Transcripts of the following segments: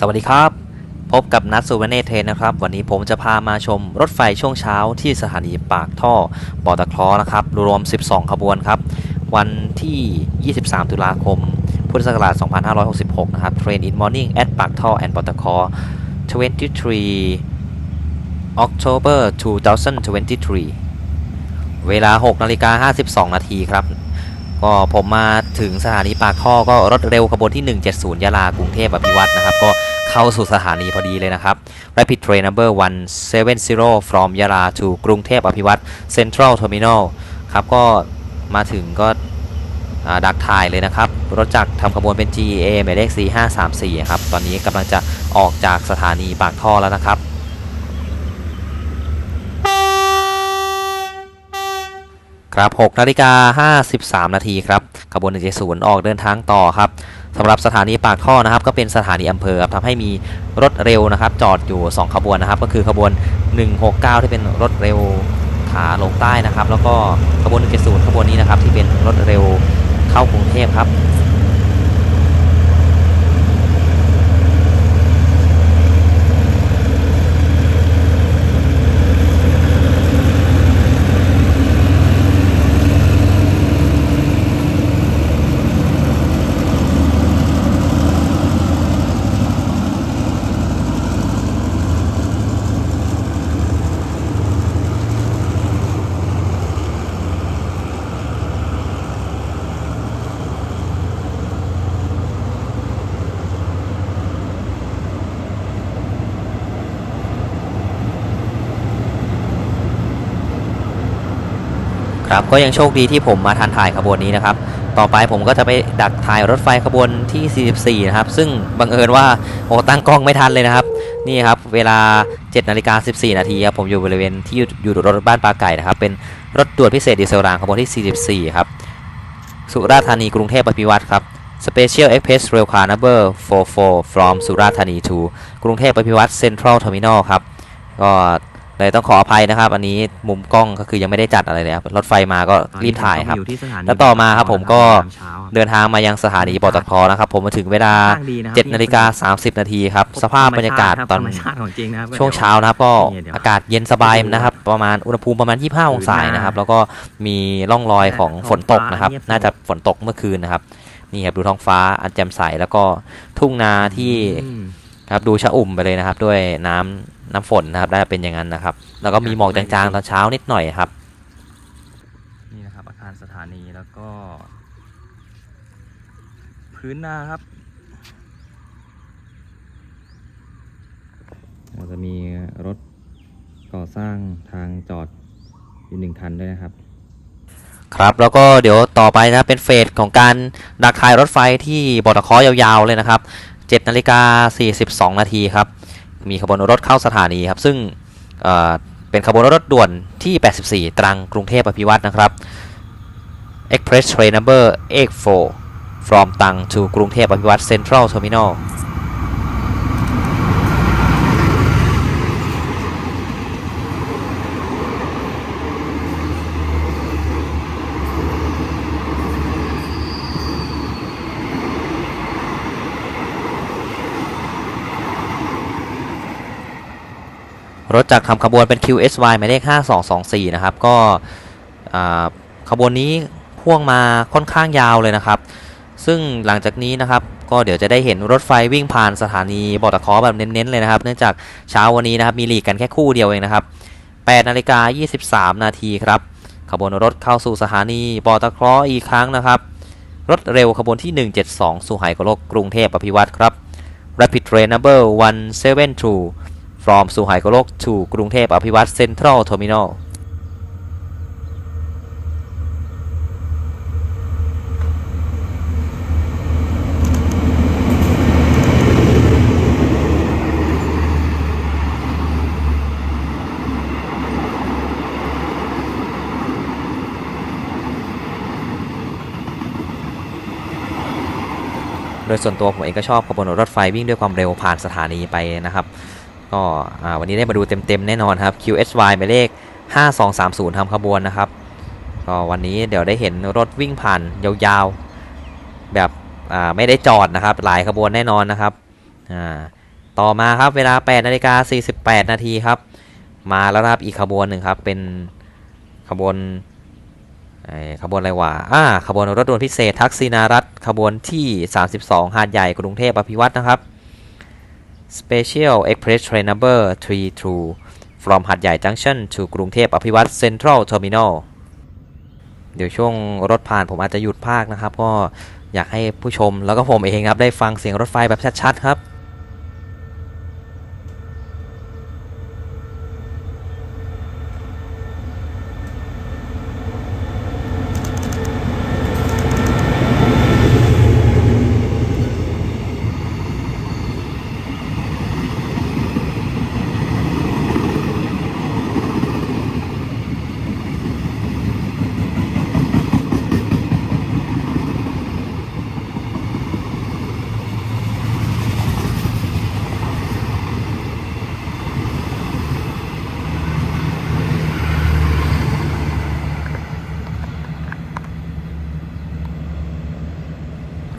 สวัสดีครับ พบกับนัทสุวรรณเนเทนนะครับ วันนี้ผมจะพามาชมรถไฟช่วงเช้าที่สถานีปากท่อปอตะคราะห์นะครับรวม 12 ขบวนครับ วันที่ 23 ตุลาคม พุทธศักราช 2566 นะครับ Train in morning at ปากท่อ and ปอตะคราะห์23 October 2023 เวลา 6 นาฬิกา 52 นาทีครับ ก็ผมมาถึงสถานีปากท่อก็รถเร็วขบวนที่ 170 ยะลากรุงเทพอภิวัตนะครับ ก็เข้าสู่สถานีพอดีเลยนะครับ Rapid Train number 170 from ยะลา to กรุงเทพอภิวัต Central Terminal ครับก็มาถึงก็ดักถ่ายเลยนะครับ รถจักรทำขบวนเป็น GA หมายเลข 4534 ครับ ตอนนี้กำลังจะออกจากสถานีปากท่อแล้วนะครับ ครับ6นาฬิกา53 นาทีครับขบวน 170 ออกเดินทางต่อครับสำหรับสถานีปากท่อนะครับ ก็เป็นสถานีอำเภอครับทำให้มีรถเร็วนะครับ จอดอยู่ 2 ขบวนนะครับ ก็คือขบวน 169 ที่เป็นรถเร็วขาลงใต้นะครับ แล้วก็ขบวน 170 ขบวนนี้นะครับที่เป็นรถเร็วเข้ากรุงเทพครับ ครับก็ยังโชคดีที่ผมมาทันถ่ายขบวนนี้นะครับ ต่อไปผมก็จะไปดักถ่ายรถไฟขบวนที่ 44 นะครับ ซึ่งบังเอิญว่าโอ้ตั้งกล้องไม่ทันเลยนะครับ นี่ครับ เวลา7นาฬิกา14 นาทีครับผมอยู่บริเวณที่อยู่ยรถบ้านปลาไก่นะครับ เป็นรถด่วนพิเศษดีเซลรางขบวนที่ 44 ครับ สุราษฎร์ธานีกรุงเทพอภิวัตรครับ Special Express Rail Car Number 44 from สุราษฎร์ธานี to กรุงเทพอภิวัตร Central Terminal ครับก็ เลยต้องขออภัยนะครับ อันนี้มุมกล้องก็คือยังไม่ได้จัดอะไรเลยครับรถไฟมาก็รีบถ่ายครับ แล้วต่อมาครับผมก็เดินทางมายังสถานีปตทนะครับ ผมมาถึงเวลา7นาฬิกา30 นาทีครับสภาพบรรยากาศตอนธรรมชาติของจริงนะครับช่วงเช้านะครับ ก็นี่เดี๋ยวอากาศเย็นสบายนะครับ ประมาณอุณหภูมิประมาณ 25 องศานะครับ แล้วก็มีร่องรอยของฝนตกนะครับเงียบสงบน่าจะฝนตกเมื่อคืนนะครับนี่ครับดูท้องฟ้าอันแจ่มใสแล้วก็ทุ่งนาที่อืมครับดูชะอุ่มไปเลยนะครับ ด้วยน้ำ น้ำฝนนะครับได้เป็นอย่างนั้นนะครับ แล้วก็มีหมอกจางๆตอนเช้านิดหน่อยครับ นี่นะครับ อาคารสถานีแล้วก็ พื้นนาครับเราจะมีรถก่อสร้างทางจอดอยู่หนึ่งคันด้วยนะครับ ครับแล้วก็เดี๋ยวต่อไปนะครับเป็นเฟสของการดักถ่ายรถไฟที่บตคยาวๆเลยนะครับ7นาฬิกา42 นาทีครับ มีขบวนรถเข้าสถานีครับ ซึ่งเเป็นขบวนรถด่วนที่ 84 ตรังกรุงเทพอภิวัตนะครับ Express Train Number 84 from ตรัง to กรุงเทพอภิวัต Central Terminal รถจากทำขบวนเป็น QSY หมายเลข 5224 นะครับ ก็ขบวนนี้พ่วงมาค่อนข้างยาวเลยนะครับ ซึ่งหลังจากนี้นะครับ ก็เดี๋ยวจะได้เห็นรถไฟวิ่งผ่านสถานีบอตะคอแบบเน้นๆเลยนะครับ เนื่องจากเช้าวันนี้นะครับมีหลีกกันแค่คู่เดียวเองนะครับ8นาฬิกา23 นาทีครับ ขบวนรถเข้าสู่สถานีบอตะคออีกครั้งนะครับ รถเร็วขบวนที่ 172 สุไหโกลกกรุงเทพอภิวัตรครับ Rapid Train number 172 from สุไหโกลก to กรุงเทพอภิวัตร Central Terminal โดยส่วนตัวผมเองก็ชอบขบวนรถไฟวิ่งด้วยความเร็วผ่านสถานีไปนะครับ ก็วันนี้ได้มาดูเต็มๆแน่นอนครับ QSY หมายเลข 5230ทำขบวนนะครับ ก็วันนี้เดี๋ยวได้เห็นรถวิ่งผ่านยาวๆ แบบไม่ได้จอดนะครับ หลายขบวนแน่นอนนะครับ ต่อมาครับเวลา8นาฬิกา48 นาทีครับ มาแล้วนะครับอีกขบวนหนึ่งครับ เป็นขบวนขบวนอะไรวะอ่าขบวนรถด่วนพิเศษทักษิณารัฐขบวนที่ 32 หาดใหญ่กรุงเทพอภิวัตนะครับ Special Express Train Number 32 from หัดใหญ่ Junction to กรุงเทพอภิวัต Central Terminal เดี๋ยวช่วงรถผ่านผมอาจจะหยุดภาคนะครับ ก็อยากให้ผู้ชมแล้วก็ผมเองครับ ได้ฟังเสียงรถไฟแบบชัด ๆ ครับ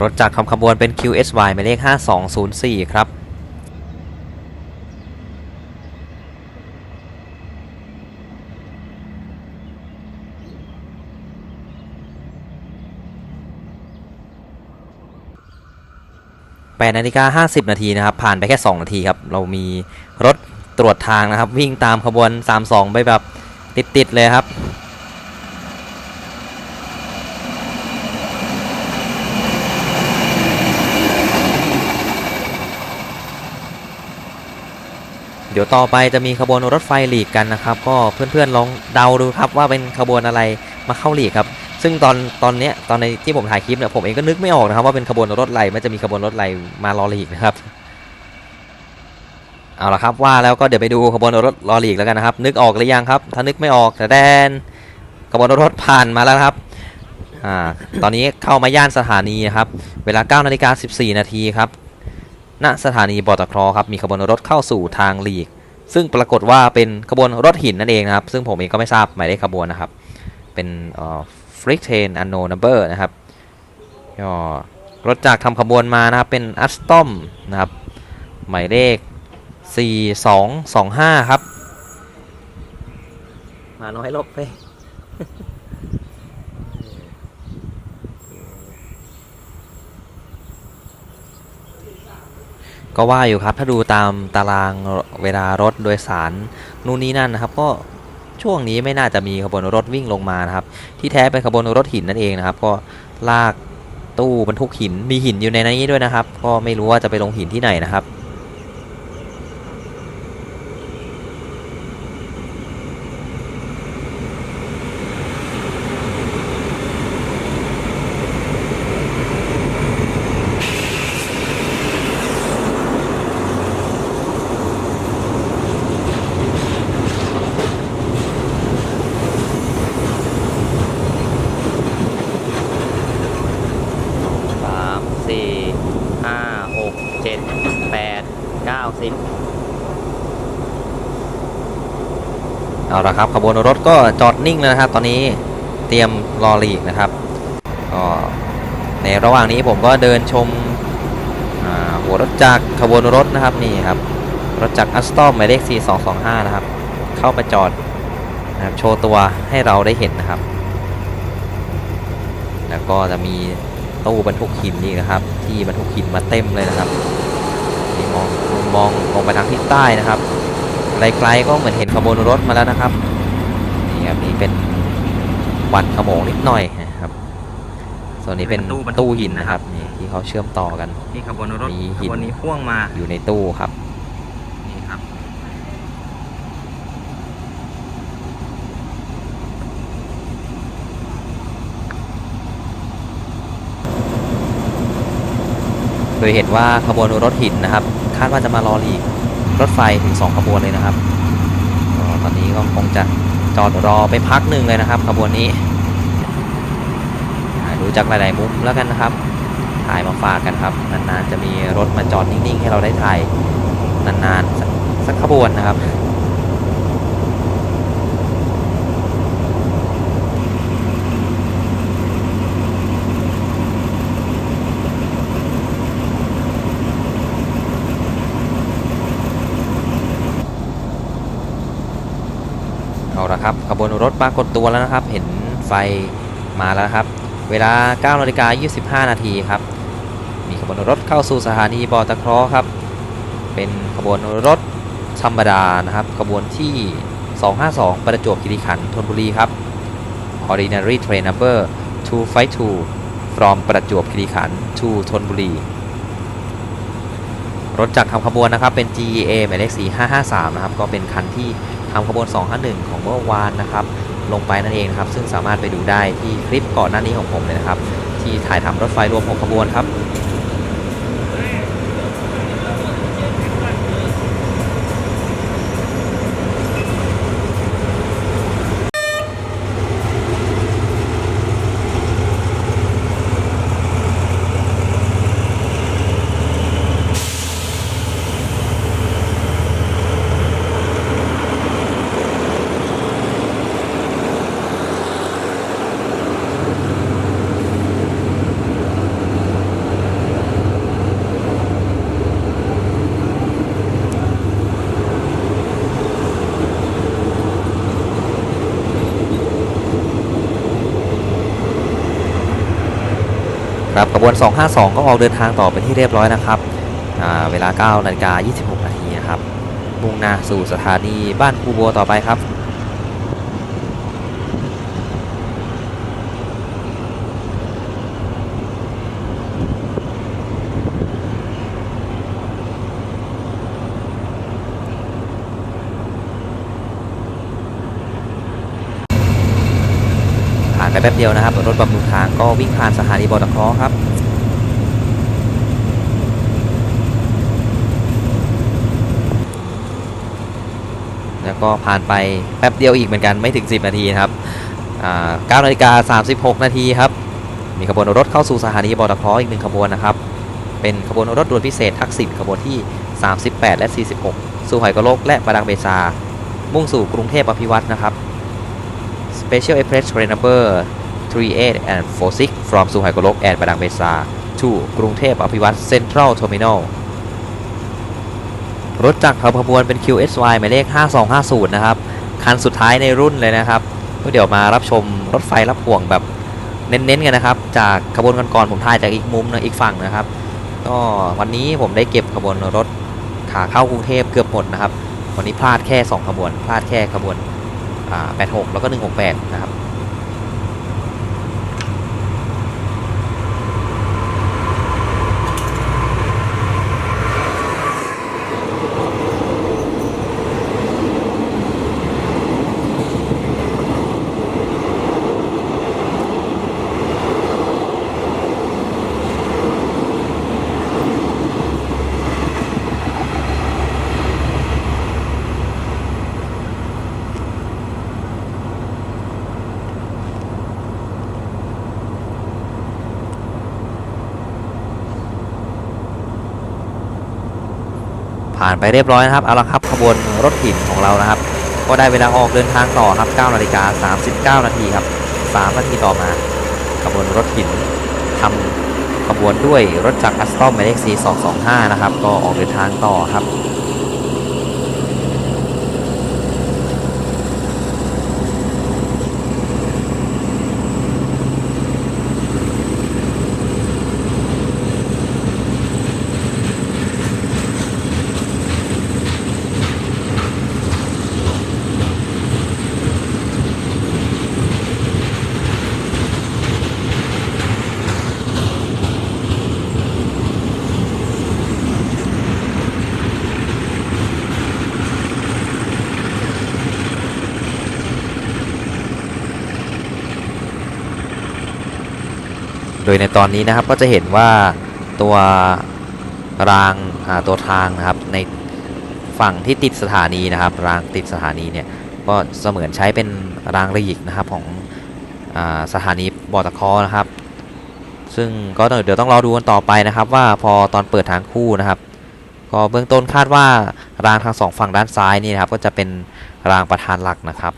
รถจากทำขบวนเป็น QSY หมายเลข 5204 ครับ8นาฬิกา50นาทีนะครับ ผ่านไปแค่2นาทีครับ เรามีรถตรวจทางนะครับ วิ่งตามขบวน32ไปแบบติด ๆ เลยครับ เดี๋ยวต่อไปจะมีขบวนรถไฟหลีกกันนะครับ ก็เพื่อนๆลองเดาดูครับว่าเป็นขบวนอะไรมาเข้าหลีกครับ ซึ่งตอนตอนเนี้ยตอนในที่ผมถ่ายคลิปเนี่ยผมเองก็นึกไม่ออกนะครับ ว่าเป็นขบวนรถอะไรมันจะมีขบวนรถอะไรมารอหลีกนะครับเอาละครับว่าแล้วก็เดี๋ยวไปดูขบวนรถรอหลีกแล้วกันนะครับ นึกออกหรือยังครับ ถ้านึกไม่ออกแต่แดนขบวนรถผ่านมาแล้วครับอ่าตอนนี้เข้ามาย่านสถานีครับ เวลา9นาฬิกา14นาทีครับ ณสถานีบอตครอครับมีขบวนรถเข้าสู่ทางหลีก ซึ่งปรากฏว่าเป็นขบวนรถหินนั่นเองนะครับ ซึ่งผมเองก็ไม่ทราบหมายเลขขบวนนะครับ เป็นฟริกเทนอันโนนัมเบอร์นะครับก็รถจากทำขบวนมานะครับ เป็นอัสตอมนะครับ หมายเลข 4225 ครับ มาน้อยลบไป ก็ว่าอยู่ครับถ้าดูตามตารางเวลารถโดยสารนู่นนี่นั่นนะครับ ก็ช่วงนี้ไม่น่าจะมีขบวนรถวิ่งลงมานะครับ ที่แท้เป็นขบวนรถหินนั่นเองนะครับ ก็ลากตู้บรรทุกหินมีหินอยู่ในนี้ด้วยนะครับ ก็ไม่รู้ว่าจะไปลงหินที่ไหนนะครับ สามสี่ห้าหกเจ็ดแปดเก้าสิบเอา ละครับขบวนรถก็จอดนิ่งแล้วนะครับ ตอนนี้เตรียมรอลีกนะครับก็ในระหว่างนี้ผมก็เดินชมหัวรถจักรขบวนรถนะครับนี่ครับรถจักรอัสตอมหมายเลข 4225 นะครับ เข้ามาจอดนะครับโชว์ตัวให้เราได้เห็นนะครับ แล้วก็จะมีตู้บรรทุกหินนี่นะครับ ที่บรรทุกหินมาเต็มเลยนะครับนี่มองมุมมองมองไปทางทิศใต้นะครับ ไกลๆก็เหมือนเห็นขบวนรถมาแล้วนะครับนี่ครับนี่เป็นควันขโมงนิดหน่อยนะครับ ส่วนนี้เป็นเป็นตู้บรรทุกตู้หิหินนนะนะคครัรับบนี่ที่เขาเชื่อมต่อกันนี่ขบวนรถมีขหินบวนนี้พ่วงมาอยู่ในตู้ครับนี่ครับโดยเห็นว่าขบวนรถหินนะครับ คาดว่าจะมารอหลีก รถไฟถึง 2 ขบวนเลยนะครับอตอนนี้ก็คงจะจอดรอไปพักหนึ่งเลยนะครับ ขบวนนี้ดูจากหลาย ๆ มุมแล้วกันนะครับ ถ่ายมาฝากกันครับ นาน ๆ จะมีรถมาจอดนิ่ง ๆ ให้เราได้ถ่ายนาน ๆ สักขบวนนะครับ ครั บขบวนรถปรากฏตัวแล้วนะครับ เห็นไฟมาแล้วนะครับ เวลา9นาฬิกา25 นาทีครับ มีขบวนรถเข้าสู่สถานีบอตะเคราะห์ครับ เป็นขบวนรถธรรมดานะครับขบวนที่ 252 ประจวบคีรีขันธ์ธนบุรีครับ Ordinary Train Number 252 from ประจวบคีรีขันธ์ to ธนบุรี รถจากทำขบวนนะครับเป็น GEA หมายเลข4553 นะครับ ก็เป็นคันที่ ทำขบวน 251 ของเมื่อวานนะครับลงไปนั่นเองนะครับซึ่งสามารถไปดูได้ที่คลิปก่อนหน้านี้ของผมเลยนะครับที่ถ่ายทำรถไฟรวม 6 ขบวนครับ ครับขบวน 252 ก็ออกเดินทางต่อเป็นที่เรียบร้อยนะครับเวลา9นาฬิกา26นาทีนะครับมุ่งหน้าสู่สถานีบ้านคูโบต่อไปครับ ปแป๊บเดียวนะครับ รถบำรุงทางก็วิ่งผ่านสถานีบอตะเคราะครับแล้วก็ผ่านไปแป๊บเดียวอีกเหมือนกันไม่ถึง 10 นาทีครับอ่า9นาฬิกา36 นาทีครับ มีขบวนรถเข้าสู่สถานีบอตะเคราะอีกหนึ่งขบวนนะครับ เป็นขบวนรถด่วนพิเศษทักษิณขบวนที่ 38 และ 46 สู่หอยกะโลกและประดังเบซา มุ่งสู่กรุงเทพอภิวัตรนะครับ Special Express Train Number 38 and 46 from สุไหโกลก and ประดังเบซา to กรุงเทพอภิวัตร Central Terminal รถจากขบวนเป็น QSY หมายเลข 5250 นะครับ คันสุดท้ายในรุ่นเลยนะครับก็เดี๋ยวมารับชมรถไฟรับห่วงแบบเน้นๆกันนะครับ จากขบวนก่อนๆผมถ่ายจากอีกมุมนึงอีกฝั่งนะครับ ก็วันนี้ผมได้เก็บขบวนรถขาเข้ากรุงเทพเกือบหมดนะครับ วันนี้พลาดแค่ 2 ขบวน พลาดแค่ขบวน อ่า86 แล้วก็ 168 นะครับ ผ่านไปเรียบร้อยนะครับเอาละครับขบวนรถหินของเรานะครับ ก็ได้เวลาออกเดินทางต่อครับ9นาฬิกา39 นาทีครับ3นาทีต่อมาขบวนรถหินทำขบวนด้วยรถจักรคัสตอมหมายเลข 4225 นะครับ ก็ออกเดินทางต่อครับ โดยในตอนนี้นะครับก็จะเห็นว่าตัวรางตัวทางนะครับในฝั่งที่ติดสถานีนะครับ รางติดสถานีเนี่ยก็เสมือนใช้เป็นรางระยิกนะครับของอสถานีบอตะเคอนะครับ ซึ่งก็เดี๋ยวต้องรอดูกันต่อไปนะครับว่าพอตอนเปิดทางคู่นะครับ ก็เบื้องต้นคาดว่ารางทางสองฝั่งด้านซ้ายนี่นะครับก็จะเป็นรางประธานหลักนะครับ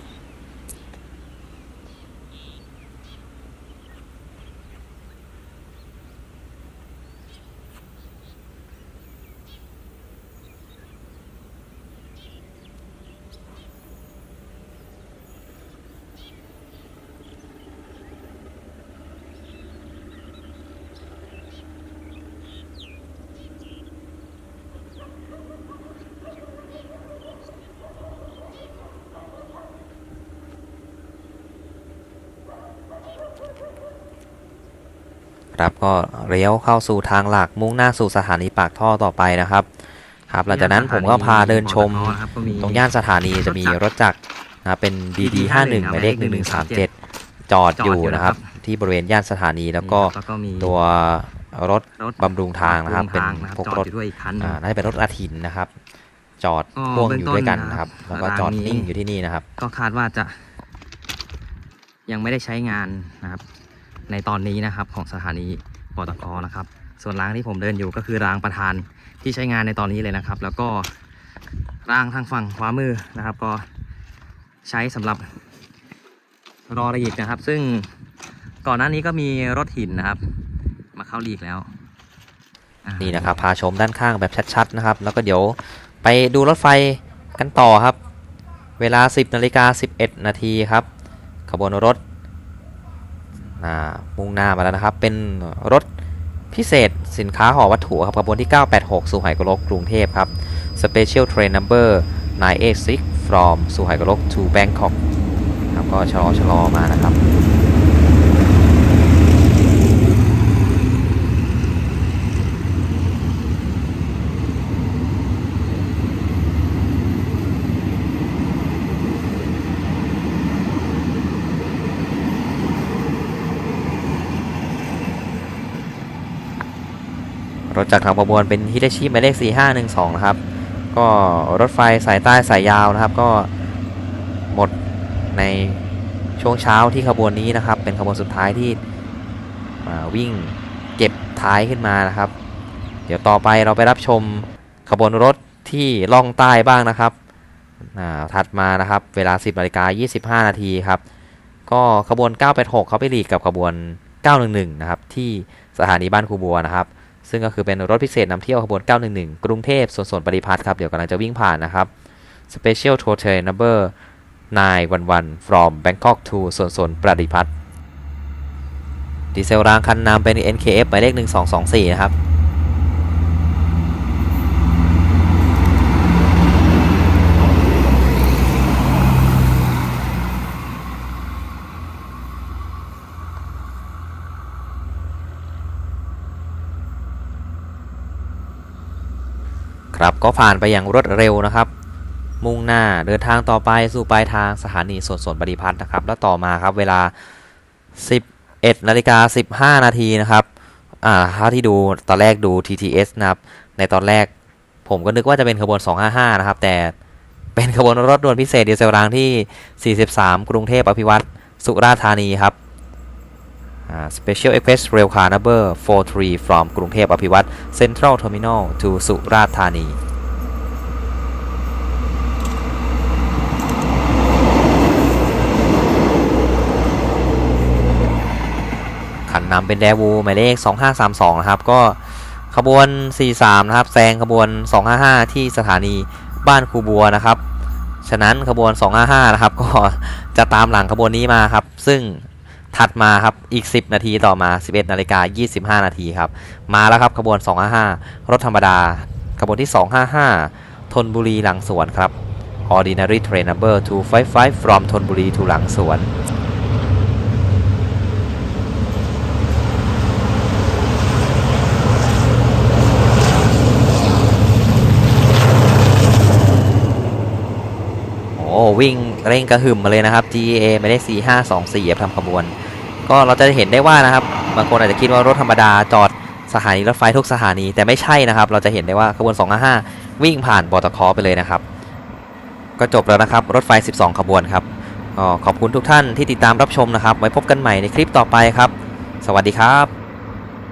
ครับก็เลี้ยวเข้าสู่ทางหลักมุ่งหน้าสู่สถานีปากท่อต่อไปนะครับ ครับ หลังจากนั้นผมก็พาเดินชมนะครับก็มีตรงย่านสถานีจะมีรถจักรนะครับเป็น DD 51 หมายเลข1137 จอดอยู่นะครับ ที่บริเวณย่านสถานีแล้วก็แล้วก็มีตัวรถรถบำรุงทางนะครับ เป็นบำงทางพวกจอดรถอยู่ด้วยอีกคันหนึ่งอ่าน่าจะเป็นรถอาถินนะครับ จอดก็พ่วงเบื้อองยู่ด้วยกันต้นนะครับนะครับ แล้วก็จอดรางนี้นิ่งอยู่ที่นี่นะครับ ก็คาดว่าจะ ยังไม่ได้ใช้งานนะครับ ในตอนนี้นะครับของสถานีปตทนะครับ ส่วนรางที่ผมเดินอยู่ก็คือรางประธานที่ใช้งานในตอนนี้เลยนะครับ แล้วก็รางทางฝั่งขวามือนะครับ ก็ใช้สำหรับรอระยิกนะครับ ซึ่งก่อนหน้านี้ก็มีรถหินนะครับ มาเข้าลีกแล้วนี่นะครับพาชมด้านข้างแบบชัดๆนะครับ แล้วก็เดี๋ยวไปดูรถไฟกันต่อครับ เวลา 10นาฬิกา11 นาทีครับขบวนรถ มุ่งหน้ามาแล้วนะครับ เป็นรถพิเศษสินค้าห่อวัตถุครับขบวนที่ 986 สุไหงโกลกกรุงเทพครับ Special Train Number 986 from สุไหงโกลก to Bangkok ครับก็ชะลอชะลอมานะครับ รถจากทางประบวนเป็นฮิ t าชิหมายเลข 4512 นะครับ ก็รถไฟสายใต้สายยาวนะครับ ก็หมดในช่วงเช้าที่ขบวนนี้นะครับ เป็นขบวนสุดท้ายที่วิ่งเก็บท้ายขึ้นมานะครับ เดี๋ยวต่อไปเราไปรับชมขบวนรถที่ล่องใต้บ้างนะครับถัดมานะครับ เวลา 10นาฬิกา25 นาทีครับ ก็ขบวน 986 เขาไปหลีกกับขบวน 911 นะครับ ที่สถานีบ้านคูบัวนะครับ ซึ่งก็คือเป็นรถพิเศษนำเที่ยวขบวน 911 กรุงเทพสวนสวนปริพัฒน์ครับ เดี๋ยวกำลังจะวิ่งผ่านนะครับ Special Tour Train Number 911 from Bangkok to สวนสวนปริพัฒน์ดีเซลรางคันนำเป็น NKF หมายเลข 1224 นะครับ ครับก็ผ่านไปอย่างรวดเร็วนะครับ มุ่งหน้าเดินทางต่อไปสู่ปลายทางสถานีสวนสวนปฏิพัฒน์นะครับ แล้วต่อมาครับเวลา 11นาฬิกา15 นาทีนะครับอ่าเท่าที่ดูตอนแรกดู TTS นะครับ ในตอนแรกผมก็นึกว่าจะเป็นขบวน 255 นะครับ แต่เป็นขบวนรถด่วนพิเศษดีเซลรางที่ 43 กรุงเทพอภิวัตรสุราษฎร์ธานีครับ Special Express Rail Car Number 43 from กรุงเทพอภิวัตร Central Terminal to สุราษฎร์ธานี ขันนำเป็นแดวูหมายเลข 2532 นะครับ ก็ขบวน 43 นะครับ แซงขบวน 255 ที่สถานีบ้านครูบัวนะครับ ฉะนั้นขบวน 255 นะครับ ก็จะตามหลังขบวนนี้มาครับ ซึ่ง ถัดมาครับอีก 10 นาทีต่อมา 11นาฬิกา25 นาทีครับ มาแล้วครับขบวน 255 รถธรรมดา ขบวนที่ 255ธนบุรีหลังสวนครับ Ordinary Train Number 255 from ธนบุรี to หลังสวนโอ้วิ่งเร่งกระหึ่มมาเลยนะครับ GA ไม่ได้ 4524ทำขบวน ก็เราจะเห็นได้ว่านะครับบางคนอาจจะคิดว่ารถธรรมดาจอดสถานีรถไฟทุกสถานีแต่ไม่ใช่นะครับ เราจะเห็นได้ว่าขบวน 255 วิ่งผ่านบอตคอไปเลยนะครับ ก็จบแล้วนะครับ รถไฟ 12 ขบวนครับก็ขอบคุณทุกท่านที่ติดตามรับชมนะครับ ไว้พบกันใหม่ในคลิปต่อไปครับ สวัสดีครับ